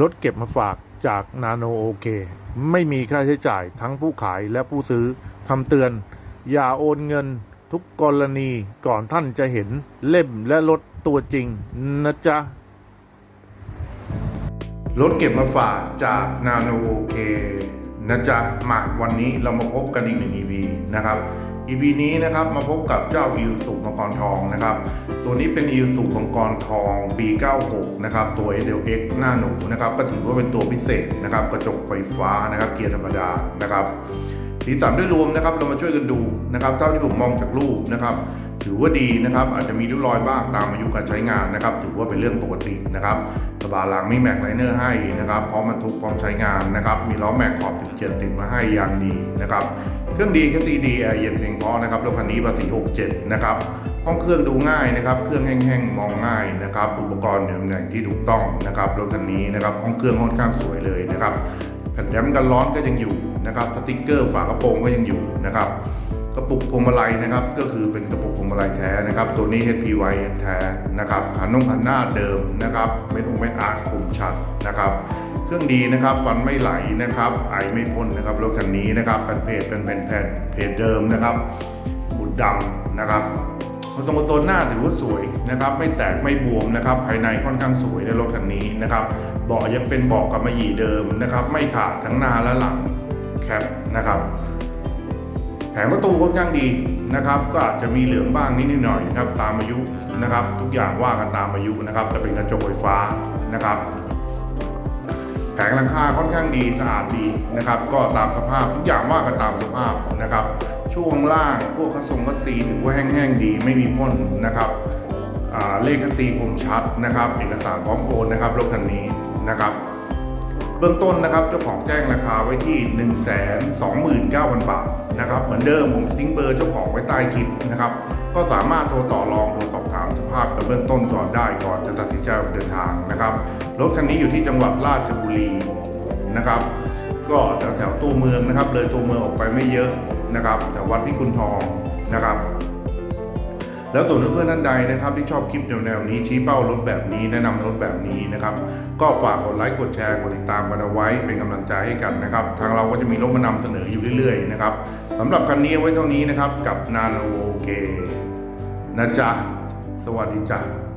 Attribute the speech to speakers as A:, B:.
A: รถเก็บมาฝากจากนาโนโอเค ไม่มีค่าใช้จ่ายทั้งผู้ขายและผู้ซื้อคำเตือน อย่าโอนเงินทุกกรณีก่อนท่านจะเห็นเล่มและรถตัวจริงนะจ๊ะ รถเก็บมาฝากจากนาโนโอเคนะจ๊ะมาวันนี้เรามาพบกันอีกหนึ่ง EP นะครับ EP นี้นะครับมาพบกับเจ้าอิวสุมังกรทองนะครับ ตัวนี้เป็นอิวสุมังกรทองปี 96 นะครับ ตัว SLX หน้าหนูนะครับ ก็ถือว่าเป็นตัวพิเศษนะครับ กระจกไฟฟ้านะครับ เกียร์ธรรมดานะครับ สีสันด้วยรวมนะครับ เรามาช่วยกันดูนะครับ เท่าที่ผมมองจากรูปนะครับ ถือว่าดีนะครับ อาจจะมีริ้วรอยบ้างตามอายุการใช้งานนะครับ ถือว่าเป็นเรื่องปกตินะครับกระบะหลังมีแม็กไลเนอร์ให้นะครับ พร้อมบรรทุกพร้อมใช้งานนะครับ มีล้อแม็กขอบ17ติดมาให้อย่างดีนะครับ เครื่องดีแค่ซีดีแอเย็นเพียงพอนะครับรถคันนี้ภาษี67 นะครับห้องเครื่องดูง่ายนะครับ เครื่องแห้งๆมองง่ายนะครับ อุปกรณ์ในตำแหน่งที่ถูกต้องนะครับรถคันนี้นะครับห้องเครื่องค่อนข้างสวยเลยนะครับแผ่นแรมกันร้อนก็ยังอยู่นะครับสติกเกอร์ฝากระโปรงก็ยังอยู่นะครับกระปุกพวงมาลัยนะครับก็คือเป็นกระปุกพวงมาลัยแท้นะครับ ตัวนี้ HPY แท้นะครับขันนงขันหน้าเดิมนะครับเม็ดองเม็ดอาร์คมชัดนะครับ เครื่องดีนะครับฟันไม่ไหลนะครับไอไม่พ่นนะครับรถคันนี้นะครับเป็นเพจเป็นแผ่นแผ่นเพจเดิมนะครับบุดดำนะครับคอนโซนโซลหน้าถือว่าสวยนะครับ ไม่แตกไม่บวมนะครับ ภายในค่อนข้างสวยในรถคันนี้นะครับเบาะยังเป็นเบาะกับมะหยีเดิมนะครับ ไม่ขาดทั้งหน้าและหลังแคปนะครับแผงประตูค่อนข้างดีนะครับ ก็อาจจะมีเหลืองบ้างนิดหน่อยนะครับ ตามอายุนะครับ ทุกอย่างว่ากันตามอายุนะครับจะเป็นกระจกไฟฟ้านะครับ แผงหลังคาค่อนข้างดีสะอาดดีนะครับ ก็ตามสภาพทุกอย่างว่ากันตามสภาพนะครับ ช่วงล่างพวกกระสงกระสีถือว่าแห้งๆดีไม่มีพ่นนะครับเลขกระสีคมชัดนะครับ เอกสารพร้อมโอนนะครับรถคันนี้นะครับ เบื้องต้นนะครับเจ้าของแจ้งราคาไว้ที่ 1 2 9 0 0 0 บาทนะครับ เหมือนเดิมผมทิ้งเบอร์เจ้าของไว้ใต้คลิปนะครับ ก็สามารถโทรต่อรอง เบื้องต้นก่อนได้ก่อนจะตัดสินใจออกเดินทางนะครับ รถคันนี้อยู่ที่จังหวัดราชบุรีนะครับ ก็แถวแถวๆตัวเมืองนะครับ เลยตัวเมืองออกไปไม่เยอะนะครับ แต่วัดพิกุลทองนะครับ แล้วส่วนเพื่อนๆท่านใดนะครับ ที่ชอบคลิปแนวๆนี้ชี้เป้ารถแบบนี้แนะนำรถแบบนี้นะครับ ก็ฝากกดไลค์กดแชร์กดติดตามกันเอาไว้เป็นกำลังใจให้กันนะครับ ทางเราก็จะมีรถมานำเสนออยู่เรื่อยๆนะครับสำหรับคันนี้เอาไว้เท่านี้นะครับกับนาโนเกนะจ๊ะ วัสดีจ้ะ